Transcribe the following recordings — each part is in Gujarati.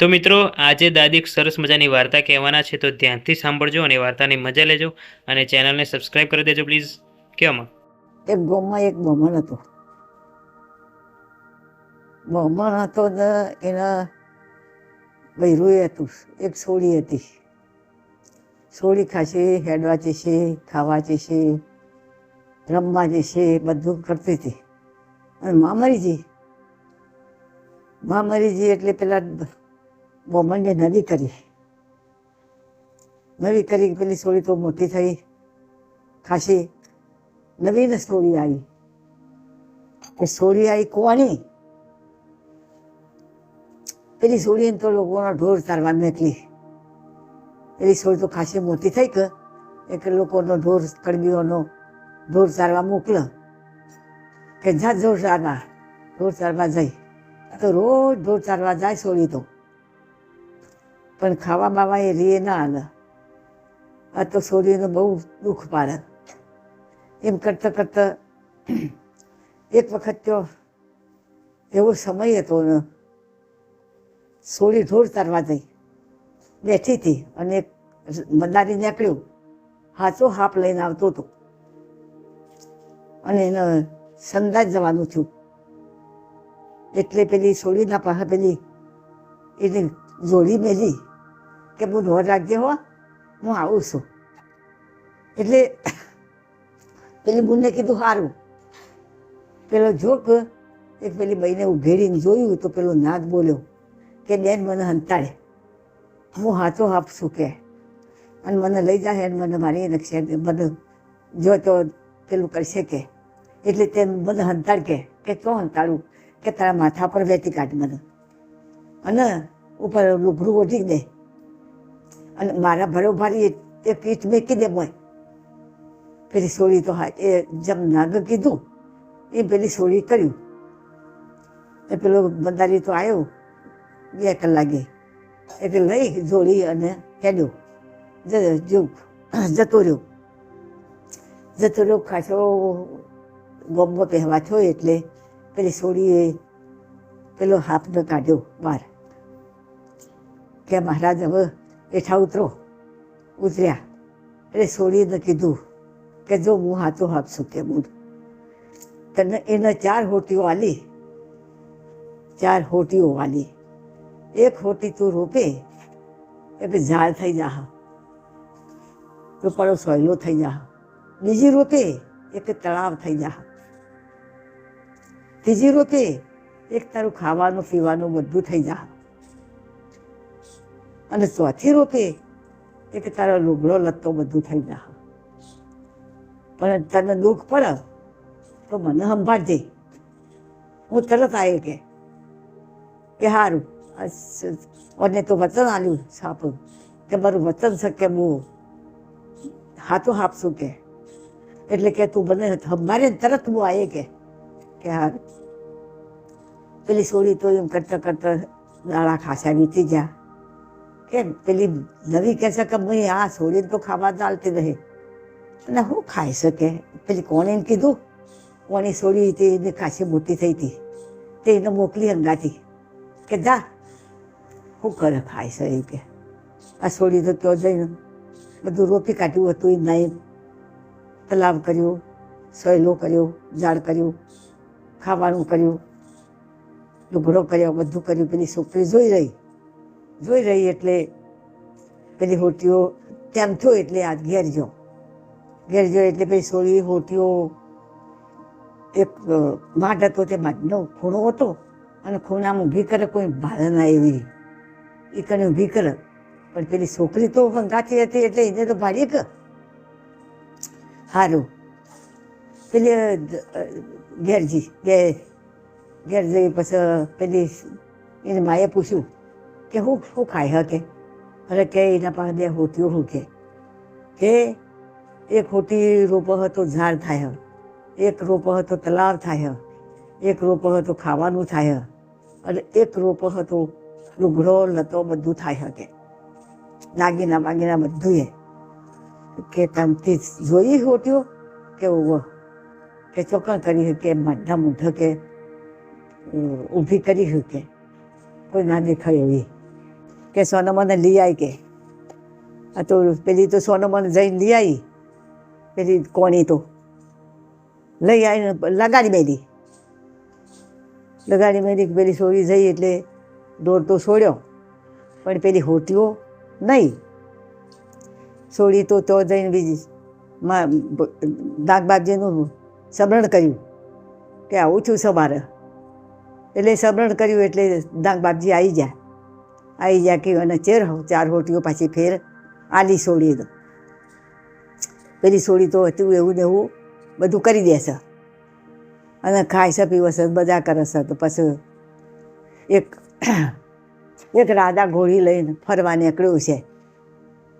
તો મિત્રો, આજે દાદી સરસ મજાની વાર્તા કહેવાના છે, તો ધ્યાનથી સાંભળજો અને વાર્તાની મજા લેજો અને ચેનલને સબસ્ક્રાઇબ કરી દેજો પ્લીઝ. કેવામાં એક ગોમાં એક બમણ હતો બમણ હતો ને એના બૈરું હતું, એક સોળી હતી. સોળી ખાશે, હેડવા જશે, ખાવા જશે, રમવા જશે, બધું કરતી હતી. અને મામરીજી મામરીજી એટલે પેલા બમણને નવી કરી નવી કરી પેલી સોળી તો મોટી થઈ. ખાસી નવીન સોળી આવી. એ સોળી આવી કોની પેલી સોળીને તો લોકોના ઢોર ચારવા નીકળી પેલી સોળી તો ખાસી મોટી થઈ કે એક લોકોનો ઢોર કડબીઓનો ઢોર ચારવા મોકલો કે જા ઢોર ચારવા ઢોર ચારવા જઈ. તો રોજ ઢોર ચારવા જાય સોળી તો. પણ ખાવા બાવા એ રીએ ના હાલે આ તો સોળીને બહુ દુઃખ પાડે એમ કરતાં કરતાં એક વખત તો એવો સમય હતો ને. સોળી ઢોર તારવા જઈ બેઠી હતી અને મદારી નીકળ્યું. હાચો હાપ લઈને આવતો હતો. અને એને સંદાજ જવાનું થયું. એટલે પેલી સોળીના પાસે પેલી એની જોડી મેલી. કે બહુ ઢોર રાખજે હો, હું આવું છું. એટલે પેલી બુનને કીધું સારું પેલો જોક, એક પેલી બહીને ઉઘેડીને જોયું તો પેલો નાદ બોલ્યો કે બેન મને હંતાડે. હું હાથો આપશું કે. અને મને લઈ જાય અને મને મારી નકશે મને જો તો પેલું કરશે કે. એટલે તે મને હંતાડ કે કે તો હંતાડું, કે તારા માથા પર વેતી કાઢ મને. અને ઉપર લુગડું ઓઢી દે. અને મારા ભરોભારી એ પીઠ મેકી દે મોય. પેલી સોળી તો હા, એ જેમ નાગ કીધું, એ પેલી સોળી કર્યું. એ પેલો બંદારી તો આવ્યો બે કલાકે. એટલે લઈ જોડી અને હેડ્યો. જ- જતો રહ્યો. જતો રહ્યો, ખાસો ગોમ્બો પહેવા થયો એટલે પેલી સોળીએ પેલો હાથને કાઢ્યો બહાર. કે મહારાજ, હવે એઠા ઉતરો. ઉતર્યા. એટલે સોળીને કીધું કે જો હું હાથો આપશું કે હું તને એને ચાર હોટીઓ આલી ચાર હોટીઓ આલી એક હોટી તું રોપે એટલે ઝાડ થઈ જા રૂપાળો સોયલો થઈ જા બીજી રોપે એક તળાવ થઈ જા ત્રીજી રોપે એક તારું ખાવાનું પીવાનું બધું થઈ જા અને ચોથી રોપે એક તારો લુગડો લત્તો બધું થઈ જા પણ તને દુઃખ પડે તો મને સંભાળજે. હું તરત આવી કે કે સારું અને તો વચન આલ્યું સાપ કે મારું વચન છે કે હું હાથો આપશું કે. એટલે કે તું મને મારે તરત હું આવી કે કે હારું. પેલી સોળી તો એમ કરતાં કરતાં દાળા ખાસા વીતી ગયા. કે પેલી નવી કહે છે કે ભાઈ આ સોળીને તો ખાવા ચાલતી રહે અને હું ખાઈ શકે? પેલી કોણે કીધું? કોણી છોડી હતી, એને ખાસી મોટી થઈ હતી. તે એને મોકલી અંગાથી. કે જા, હું કરે ખાઈ છે એ કે. આ છોડી તો ત્યાં જઈને બધું રોપી કાઢ્યું હતું એ નાઈ તલાવ કર્યો, સોયલો કર્યો, ઝાડ કર્યું, ખાવાનું કર્યું, લુગડો કર્યો, બધું કર્યું. પેલી છોકરી જોઈ રહી. જોઈ રહી એટલે પેલી હોટીઓ તેમ થયો એટલે આ ઘેર જો ઘેર જો એટલે પેલી સોળી હોટીઓ, એક માટ હતો તે માટનો ખૂણો હતો અને ખૂણામાં ઊભી કરે, કોઈ ભારે ના એવી. એ કને ઊભી કરે. પણ પેલી છોકરી તો હંગાતી હતી એટલે એને તો ભાડી કે. સારું પેલી ઘેરજી, ઘેર ઘેર જઈ પછી પેલી, એને માએ પૂછ્યું કે હું શું ખાય હકે અરે કે એના પાસે બે હોટીઓ હું કે કે એક હોટી રોપો હતો ઝાડ થાય. એક રોપો હતો તલાવ થાય. એક રોપો હતો ખાવાનું થાય. અને એક રોપો હતો લુગડો લતો બધું થાય શકે. દાગીના બાગીના બધું એ કે તમથી જોઈ હોટ્યો કે ઓવો કે ચોકણ કરી શકે મઢા મૂઢ કે ઊભી કરી શકે? કોઈ ના દેખાય એવી. કે સોનમને લઈ આવી કે. આ તો પેલી તો સોનમને જઈને લઈ આવી પેલી કોણી તો. લઈ આવીને લગાડી મેલી. લગાડી મેલી પેલી છોડી જઈ એટલે દોર તો છોડ્યો પણ પેલી હોટીઓ નહીં. છોડી તો તો જઈને બીજી મા નાગબાપજીનું સમરણ કર્યું કે આવું છું સવારે એટલે સમરણ કર્યું એટલે નાગબાપજી આવી ગયા. આવી ગયા કે અને ચેર ચાર હોટીઓ પાછી ફેર આલી છોડી દો. પેલી છોડી તો હતું એવું ને એવું બધું કરી દેશે અને ખાય છે, પીવે બધા કરે છે, તો પછી એક એક રાધા ઘોડી લઈને ફરવા નીકળ્યું છે.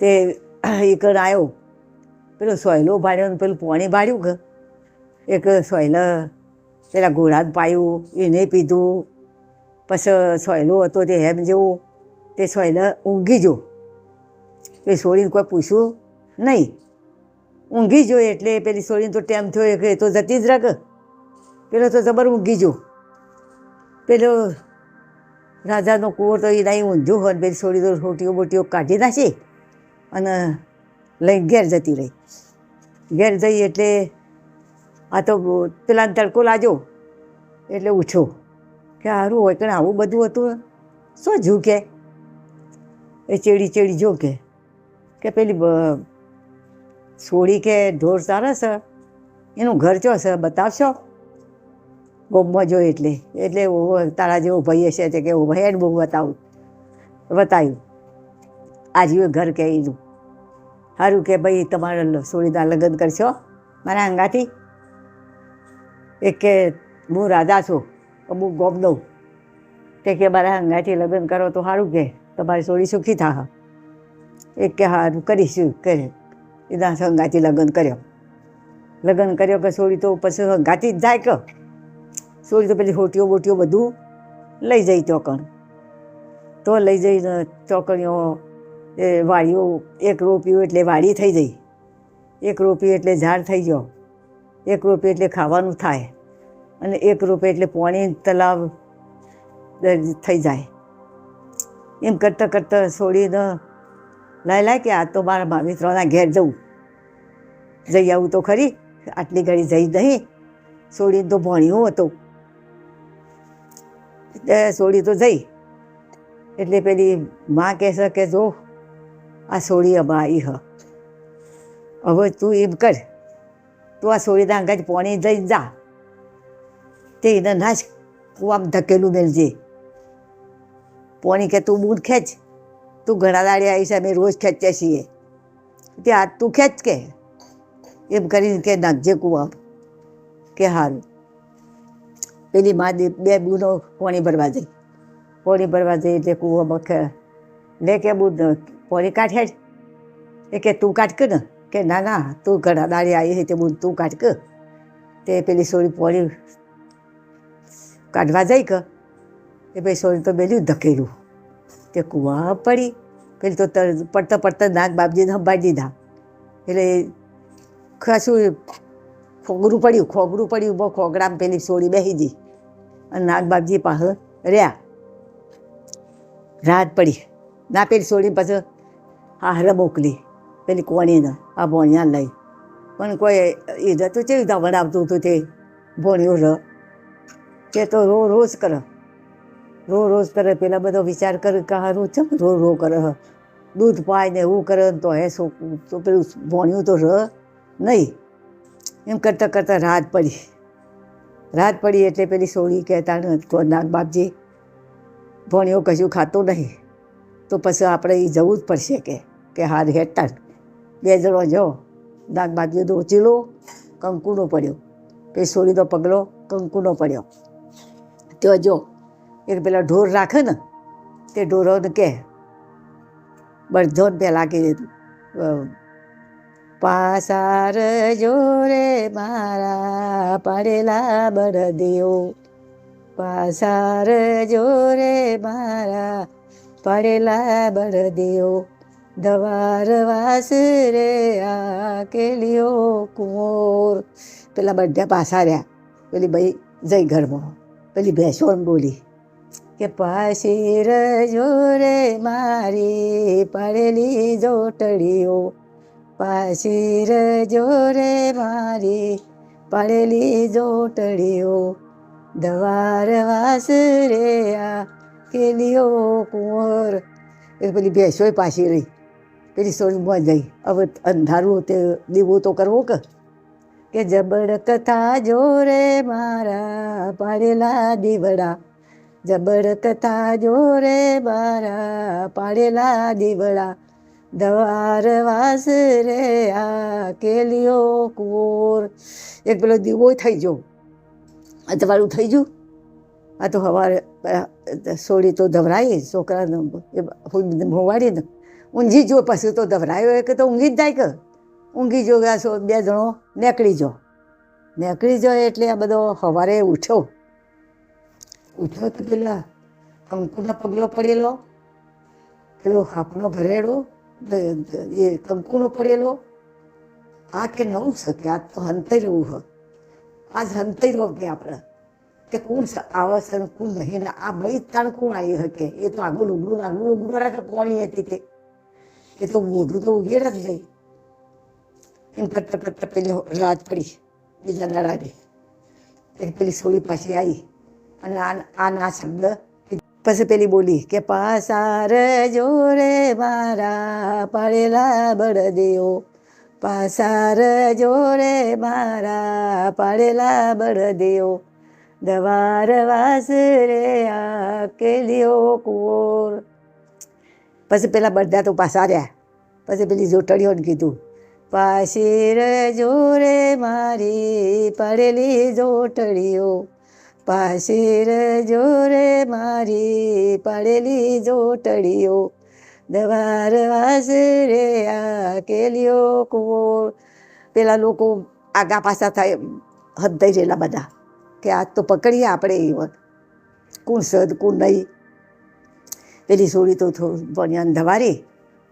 તે એકડ આવ્યો પેલો સોયલો ભાડ્યો ને પેલું પોણી ભાડ્યું કે. એક સોયલ પેલા ઘોડા પાયું, એને પીધું. પછી સોયલો હતો તે હેમ જેવો તે સોયલો ઊંઘી જો. એ છોડીને કોઈ પૂછ્યું નહીં. ઊંઘી જો એટલે પેલી સોળીને તો ટેમ થયો કે એ તો જતી જ રાખ. પેલો તો જબર ઊંઘી જો. પેલો રાજાનો કુંવર તો એ નહીં ઊંધ્યું હોય પેલી સોળી તો રોટીઓ બોટીઓ કાઢી નાખી અને લઈને ઘેર જતી રહી. ઘેર જઈ એટલે આ તો પેલાને તડકો લાજો એટલે ઉછો કે સારું હોય કારણ આવું બધું હતું શું જુ કે? એ ચેડી ચેડી જો કે પેલી છોડી કે ઢોર સારા છે, એનું ઘર ચો છે, બતાવશો? ગોમમાં જો એટલે એટલે તારા જેવો ભાઈ હશે તે કે હું ભાઈ, એને બહુ બતાવું. બતાવ્યું આજીવે ઘર કે એનું. સારું કે ભાઈ, તમારે સોળીના લગ્ન કરશો? મારા અંગાથી? એક કે, હું રાજા છું, અમુક ગોમ દઉં તે કે, મારા અંગાથી લગ્ન કરો તો સારું કે. તમારી સોળી સુખી થા એક કે હા કરીશું કે એના સંગાથી લગ્ન કર્યો. લગ્ન કર્યો કે છોડી તો પછી સંગાથી જ જાય કે. છોડી તો પેલી હોટીઓ બોટીઓ બધું લઈ જઈ ચોકણ. તો લઈ જઈને ચોકણીઓ, એ વાળીઓ, એક રોપ્યું એટલે વાડી થઈ જઈ. એક રોપ્યું એટલે ઝાડ થઈ ગયો. એક રોપ્યું એટલે ખાવાનું થાય. અને એક રોપે એટલે પાણી, તલાવ થઈ જાય. એમ કરતાં કરતાં છોડીને લાય લાય કે આ તો મારા મામી ઘેર જવું જઈ આવું તો ખરી. આટલી ઘડી જઈ નહીં. છોડીને તો ભણ્યું હતું. એટલે છોડી તો જઈ. એટલે પેલી માં કહેશે કે જો, આ સોળી અમા આવી હ. હવે તું એમ કર. તું આ સોળીના અંગાજ પોણી જઈ જા. તે એને નાશ. કુવામ ધકેલું મેલજે. પોણી કે તું બૂંદ ખેંચ. તું ઘણા દાડે આવી છે અમે રોજ ખેંચીએ છીએ. તે આ તું ખેંચ કે? એમ કરીને કે નાખજે કૂવા કે સારું પેલી મા બે બૂનો પોણી ભરવા જઈ. પોણી ભરવા જઈ એટલે કૂવામાં કે લે કે બુધ, પોણી કાઢે. એ કે તું કાઢક કે ને. કે ના ના, તું ઘણા દાડે આવી તે બૂંદ તું કાઢક કે તે પેલી સોળી પોણી કાઢવા જઈ કે. એ ભાઈ સોળી તો બેલ્યું ધકેલું. તે કૂવા પડી. પેલી તો તર- પડતા પડતા નાગ બાપજીને સંભાળી દીધા. એટલે ખાસું ખોગરું પડ્યું ખોગરું પડ્યું, બહુ ખોગડામાં પેલી સોળી બેસી ગઈ. અને નાગ બાપજી પાસે રહ્યા. રાત પડી. ના, પેલી છોડી પછી હારે મોકલી. પેલી કોણીને આ ભોણિયા લઈ. પણ કોઈ એ તો કેવી રીતે વડાવતું હતું તે ભોણિયું ર? તે તો રો, રોજ કરે. રો રોજ કરે, પેલા બધો વિચાર કરે કે હારું ચમ રો રો કરે હ. દૂધ પાય ને એવું કરે તો હે તો પેલું ભોણિયું તો ર, નહીં. એમ કરતાં કરતાં રાત પડી. રાત પડી એટલે પેલી સોળી કહેતા નાગ બાપજી, ભણ્યો કશું ખાતો નહીં. તો પછી આપણે એ જવું જ પડશે કે કે હાર હેઠળ બે જણો જો નાગ તો ઓચીલો કંકુનો પડ્યો. પછી સોળીનો પગલો, કંકુનો પડ્યો. તો જો એક પેલા ઢોર રાખે ને, તે ઢોરોને કે બધોને પહેલાં કે પાસાર જોરે મારા પડેલા બળદેવો, પાસાર જોરે મારા પડેલા બળદેવો ધવાર વાસ રે આ કેલિયો કુંવર. પેલા બધા પાસા રહ્યા, પેલી ભાઈ જઈ ઘરમાં, પેલી ભેંસો બોલી કે પાછી રજો રે મારી પડેલી જોટડીઓ. પાછી રજો રે મારી પડેલી જોટડીઓ. દવાર વાસ રે આ કેલીઓ કુંવર. એ પેલી ભેંસોય પાછી રહી. પેલી સોળમાં જઈ. હવે અંધારું તે દીવો તો કરવો કે? કે જબડ કથા જોરે મારા પાડેલા દીવડા. જબડ કથા જોરે બારા પાડેલા દીવડા દવાર વાસ રે આ કેલિયો કુવોર. એક પેલો દીવો થઈ ગયો. આ તમારું થઈ ગયું? આ તો સવારે સોળી તો ધવરાય, છોકરાને મોવાડીને ઊંઘી જો પછી તો ધવરાયો કે તો ઊંઘી જ જાય કે. ઊંઘી જો, આ બે જણો નીકળી જો. નીકળી જો એટલે આ બધો સવારે ઉઠ્યો. ઉઠ્યો તો પેલા કંકુનો પગલો પડેલો, પેલો હાફનો ભરેડો એ કંકુનો પડેલો. આ કે નવું શકે આ તો હંતાઈ રહ્યું હોય આજ હંતાઈ રહ્યો કે આપણે? કે કોણ આવા સર કોણ નહીં ને આ ભાઈ તાણ કોણ આવી શકે? એ તો આગળ ઉગડું આગળ ઉગડું રાખે કોણી હતી તે. એ તો મોઢું તો ઉગેડ જ નહીં. એમ કરતા કરતા પેલી રાત પડી, બીજા એક પેલી સોળી પાછી આવી અને આ ના શબ્દ પછી પેલી બોલી કે પાસાર જોરે મારા પાડેલા બળદેવો. પાસાર જોરે મારા પાડેલા બળદેવો. દવાર વાસ રે આ કેલિયો કુઓર પછી પેલા બધા તો પાસા રહ્યા. પછી પેલી જોટડીઓને કીધું પાછી જોરે મારી પડેલી જોટડીઓ. પાછી જોરે મારી પડેલી જોટડીઓ. દવાર વાસરે આ કેલિયો કુવો. પેલા લોકો આગા પાછા થાય હદાઈ રહેલા બધા કે આજ તો પકડીએ આપણે એ વખત. કોણ સદ, કોણ નહીં. પેલી સોડી તો થોડું ભણ્યા ધવારી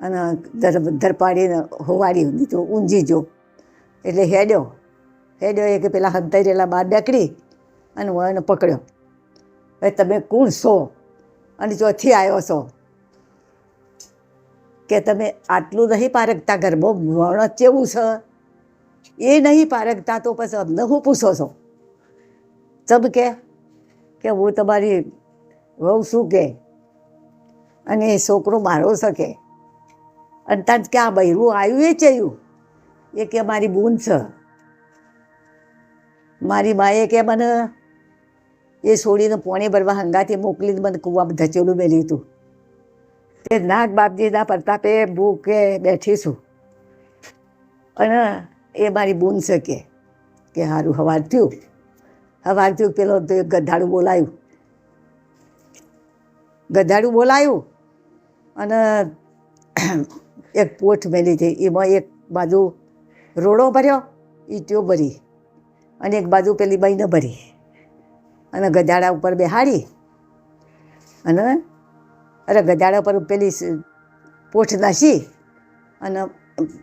અને ધર, ધરપાડીને હોવાડી ઊંધી તો ઊંઝી જો. એટલે હેડ્યો. હેડ્યો એ કે પેલા હંતાઈ રહેલા બહાર નીકળી. અને હું એને પકડ્યો. હવે તમે કોણ છો? અને ચોથી આવ્યો છો? કે તમે આટલું નહીં પારખતા ગરબો વર્ણ કેવું છે? એ નહીં પારખતા તો પછી અમને હું પૂછો છો? સબ કે કે હું તમારી વહુ શું કે? અને એ છોકરો મારો શકે અને ત્યાં કે આ બૈરું આવ્યું એ ચયું? એ કે મારી બૂન છે. મારી માએ કે મને એ છોડીને પોણી ભરવા હંગાથી મોકલીને મને કૂવામાં ધચેલું મેલ્યું હતું. તે નાગ બાપજીના પ્રતાપે ભૂકે બેઠી છું. અને એ મારી બૂન છે કે સારું હવાર થયું. હવાર થયું પેલો તો ગધાડું બોલાયું. ગધાડું બોલાયું અને એક પોઠ મેલી હતી. એમાં એક બાજુ રોડો ભર્યો ઈટીઓ ભરી અને એક બાજુ પેલી બહીને ભરી. અને ગધાડા ઉપર બેહાડી અને અરે ગધાડા પર પેલી પોઠ નાસી અને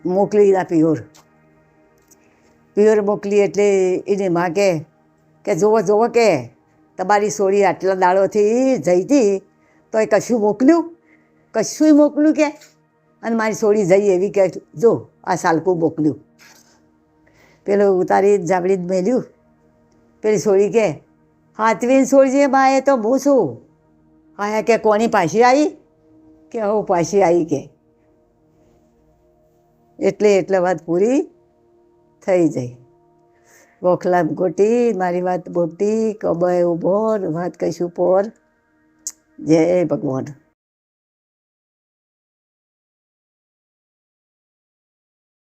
મોકલી દીધા પિયોર પિયોર મોકલી એટલે એની માં કે કે જોવો જોવો કે, તમારી સોળી આટલા દાડોથી જઈ હતી તો એ કશું મોકલ્યું? કશું મોકલ્યું કે? અને મારી સોળી જઈ એવી કે, જો, આ સાલકું મોકલ્યું. પેલો ઉતારી જાબડી મેલ્યું. પેલી સોળી કે હાથવીને સોળજે માએ તો હું છું આયા કે કોની પાછી આવી કે હું પાછી આવી કે? એટલે એટલે વાત પૂરી થઈ જાય ગોખલા ગોટી, મારી વાત બોટી, કબાય ઊભો વાત કહીશું પોર. જય ભગવાન.